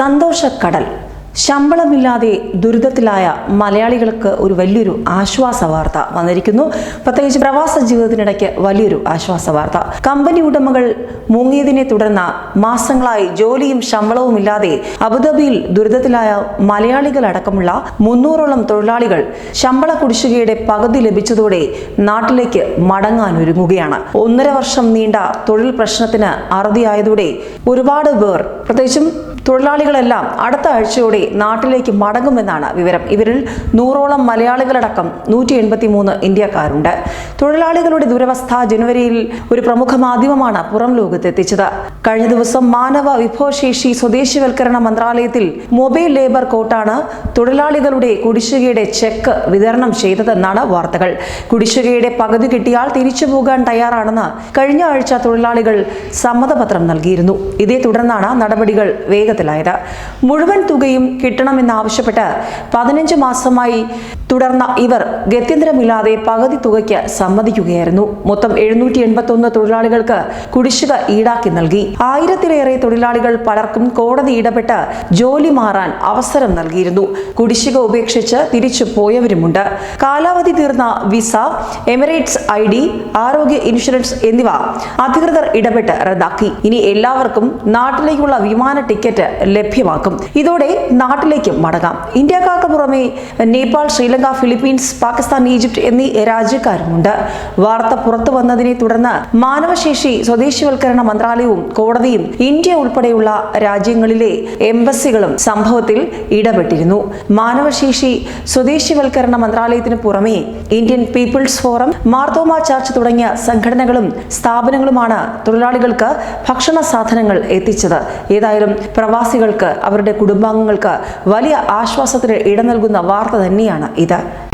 சந்தோஷ கடல். ശമ്പളമില്ലാതെ ദുരിതത്തിലായ മലയാളികൾക്ക് ഒരു വലിയൊരു ആശ്വാസ വാർത്ത വന്നിരിക്കുന്നു. പ്രത്യേകിച്ച് പ്രവാസ ജീവിതത്തിനിടയ്ക്ക് വലിയൊരു ആശ്വാസ വാർത്ത. കമ്പനി ഉടമകൾ മുങ്ങിയതിനെ തുടർന്ന് മാസങ്ങളായി ജോലിയും ശമ്പളവും ഇല്ലാതെ അബുദാബിയിൽ ദുരിതത്തിലായ മലയാളികൾ അടക്കമുള്ള മുന്നൂറോളം തൊഴിലാളികൾ ശമ്പള കുടിശ്ശികയുടെ പകുതി ലഭിച്ചതോടെ നാട്ടിലേക്ക് മടങ്ങാൻ ഒരുങ്ങുകയാണ്. ഒന്നര വർഷം നീണ്ട തൊഴിൽ പ്രശ്നത്തിന് അറുതിയായതോടെ ഒരുപാട് പേർ പ്രത്യേകിച്ചും തൊഴിലാളികളെല്ലാം അടുത്ത ആഴ്ചയോടെ നാട്ടിലേക്ക് മടങ്ങുമെന്നാണ് വിവരം. ഇവരിൽ നൂറോളം മലയാളികളടക്കം നൂറ്റി എൺപത്തി മൂന്ന് ഇന്ത്യക്കാരുണ്ട്. തൊഴിലാളികളുടെ ദുരവസ്ഥ ജനുവരിയിൽ ഒരു പ്രമുഖ മാധ്യമമാണ് പുറം ലോകത്തെത്തിച്ചത്. കഴിഞ്ഞ ദിവസം മാനവ വിഭവശേഷി സ്വദേശിവൽക്കരണ മന്ത്രാലയത്തിൽ മൊബൈൽ ലേബർ കോട്ടാണ് തൊഴിലാളികളുടെ കുടിശ്ശികയുടെ ചെക്ക് വിതരണം ചെയ്തതെന്നാണ് വാർത്തകൾ. കുടിശ്ശികയുടെ പകുതി കിട്ടിയാൽ തിരിച്ചു പോകാൻ തയ്യാറാണെന്ന് കഴിഞ്ഞ ആഴ്ച തൊഴിലാളികൾ സമ്മതപത്രം നൽകിയിരുന്നു. ഇതേ തുടർന്നാണ് നടപടികൾ വേഗത്തിലായത്. മുഴുവൻ തുകയും കിട്ടണമെന്നാവശ്യപ്പെട്ട് പതിനഞ്ച് മാസമായി തുടർന്ന ഇവർ ഗത്യന്തരമില്ലാതെ പകുതി തുകയ്ക്ക് സമ്മതിക്കുകയായിരുന്നു. മൊത്തം എഴുന്നൂറ്റി എൺപത്തി ഒന്ന് തൊഴിലാളികൾക്ക് കുടിശ്ശിക ഈടാക്കി നൽകി. ആയിരത്തിലേറെ തൊഴിലാളികൾ പലർക്കും കോടതി ഇടപെട്ട് ജോലി മാറാൻ അവസരം നൽകിയിരുന്നു. കുടിശ്ശിക ഉപേക്ഷിച്ച് തിരിച്ചു പോയവരുമുണ്ട്. കാലാവധി തീർന്ന വിസ എമിറേറ്റ്സ് ഐ ഡി ആരോഗ്യ ഇൻഷുറൻസ് എന്നിവ അധികൃതർ ഇടപെട്ട് റദ്ദാക്കി. ഇനി എല്ലാവർക്കും നാട്ടിലേക്കുള്ള വിമാന ടിക്കറ്റ് ലഭ്യമാക്കും. ഇതോടെ നാട്ടിലേക്ക് മടങ്ങാം. ഇന്ത്യക്കാർക്ക് പുറമെ നേപ്പാൾ ശ്രീലങ്ക ഫിലിപ്പീൻസ് പാകിസ്ഥാൻ ഈജിപ്ത് എന്നീ രാജ്യക്കാരുമുണ്ട്. വാർത്ത പുറത്തു വന്നതിനെ തുടർന്ന് മാനവശേഷി സ്വദേശിവൽക്കരണ മന്ത്രാലയവും കോടതിയും ഇന്ത്യ ഉൾപ്പെടെയുള്ള രാജ്യങ്ങളിലെ എംബസികളും സംഭവത്തിൽ ഇടപെട്ടിരുന്നു. മാനവശേഷി സ്വദേശിവൽക്കരണ മന്ത്രാലയത്തിന് പുറമെ Indian People's Forum Mar Thoma church തുടങ്ങിയ സംഘടനകളും സ്ഥാപനങ്ങളുമാണ് തൊഴിലാളികൾക്ക് ഭക്ഷണ സാധനങ്ങൾ എത്തിച്ചത്. ഏതായാലും പ്രവാസികൾക്ക് അവരുടെ കുടുംബാംഗങ്ങൾക്ക് വലിയ ആശ്വാസത്തിന് ഇട നൽകുന്ന വാർത്ത തന്നെയാണ് ഇത്. vida